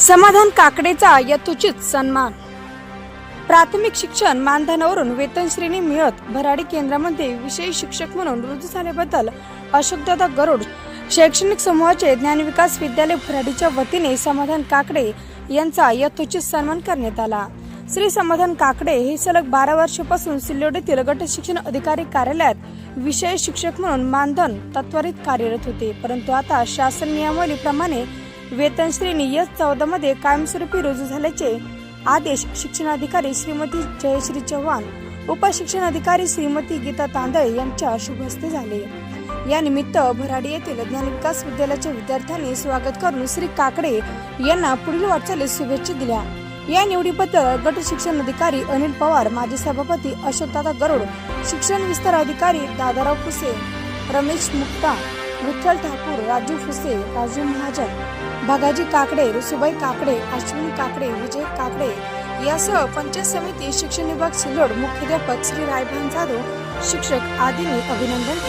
समाधान काकडेचा यथोचित सन्मान. प्राथमिक शिक्षण मानधनावरून वेतन श्रेणी मिळत भराडी केंद्रामध्ये विषय शिक्षक म्हणून रुजू झाल्याबद्दल अशोकदादा गरुड शैक्षणिक समूहाचे ज्ञानविकास विद्यालय भराडीच्या वतीने समाधान काकडे यांचा यथोचित सन्मान करण्यात आला. श्री समाधान काकडे हे सलग बारा वर्षापासून सिल्लोडीतील गट शिक्षण अधिकारी कार्यालयात विषय शिक्षक म्हणून मानधन तत्वरित कार्यरत होते. परंतु आता शासन नियमावलीप्रमाणे वेतन श्रेणी एस चौदा मध्ये कायमस्वरूपी रुजू झाल्याचे आदेश शिक्षणाधिकारी श्रीमती जयश्री चव्हाण उपशिक्षणाधिकारी श्रीमती गीता तांदळे यांच्या शुभ हस्ते झाले. या निमित्त भराडी येथील ज्ञानविकास विद्यालयाच्या विद्यार्थ्यांनी स्वागत करून श्री काकडे यांना पुढील वाटचालीस शुभेच्छा दिल्या. या निवडीबद्दल गट शिक्षण अधिकारी अनिल पवार माजी सभापती अशोकदादा गरुड शिक्षण विस्तार अधिकारी दादाराव कुसे रमेश मुक्ता विठ्ठल ठाकूर राजू फुसे राजू महाजन भगाजी काकडे रुसुबाई काकडे अश्विनी काकडे विजय काकडे यासह पंचायत समिती शिक्षण विभाग सिल्लोड मुख्याध्यापक श्री रायभान जाधव शिक्षक आदींनी अभिनंदन केले.